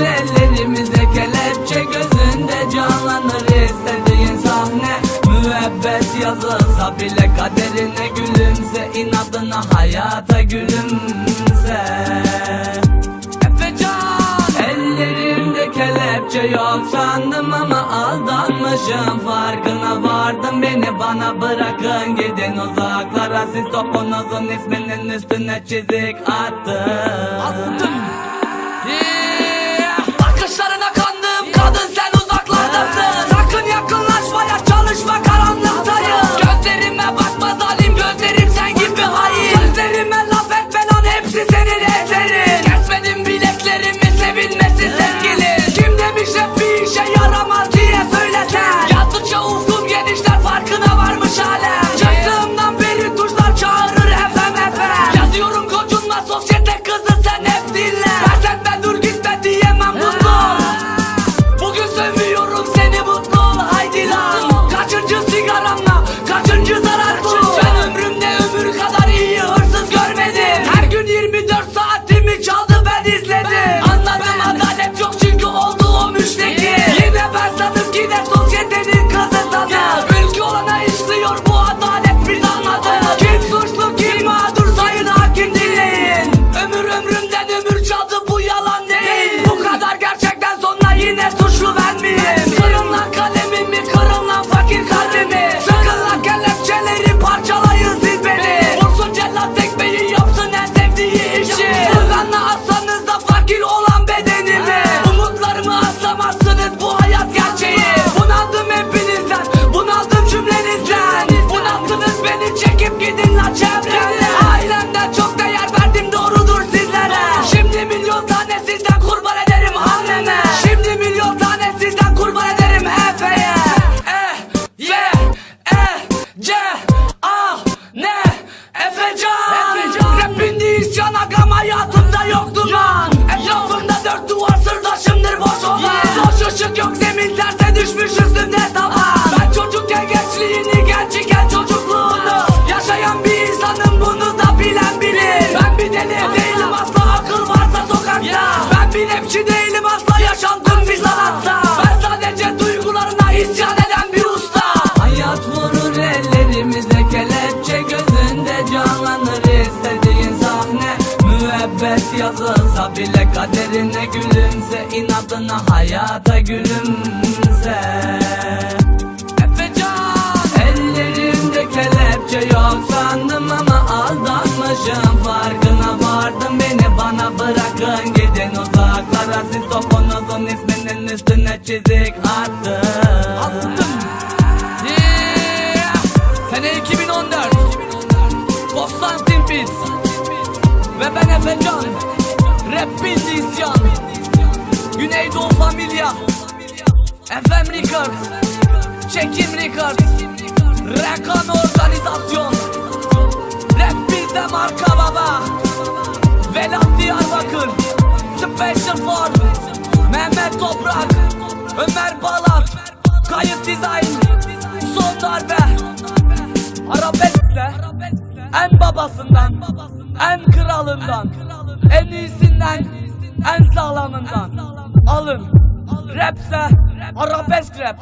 Ellerimize kelepçe gözünde canlanır istediğin sahne. Müebbet yazılsa bile kaderine gülümse inadına hayata gülümse. Efecan Ellerimde kelepçe yok sandım ama aldanmışım. Farkına vardım beni bana bırakın gidin. Uzaklara Siz topunuzun isminin üstüne çizik attım. Attım kızı sen hep dinle Pes çekip gidin lan çevremden Ailemden çok değer verdim doğrudur sizlere. Şimdi milyon tane sizden kurban ederim anneme. Şimdi milyon tane sizden kurban ederim Efe'ye. E, Y, E, C, A, N, Efecan Rapinde isyan agam hayatımda yoktu lan Yazılsa bile kaderine gülümse inadına hayata gülümse. Efecan Ellerimde kelepçe yok sandım ama aldanmışım. Farkına vardım beni bana bırakın gidin uzaklara. Siz topunuzun isminin üstüne çizik attım. Attım. Yeah! Sene 2014 Konstantin Fitz Ve ben Efecan Rap bildi isyan Güneydoğu Familya FM Records. Çekim Records. Rekan Organizasyon. Rap bizde marka baba. Velat Diyarbakır. Special for Mehmet Toprak. Ömer Balat. Kayıt Design. Son darbe. Arabeskle. En babasından. En kralından En iyisinden En sağlamından. Alın. Rapse Arabesk rap.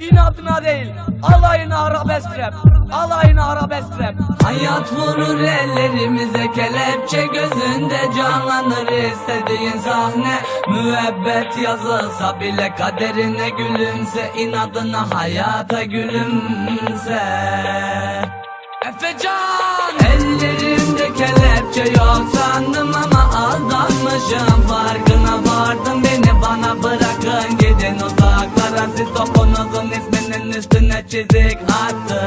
İnadına değil Alayına arabesk rap. Alayına arabesk rap. Hayat vurur ellerimize kelepçe gözünde canlanır istediğin sahne. Müebbet yazılsa bile kaderine gülümse inadına hayata gülümse. Efecan Suçu yok sandım ama aldanmışım. Farkına vardım beni bana bırakın. Gidin uzaklara siz topunuzun isminin üstüne çizik attı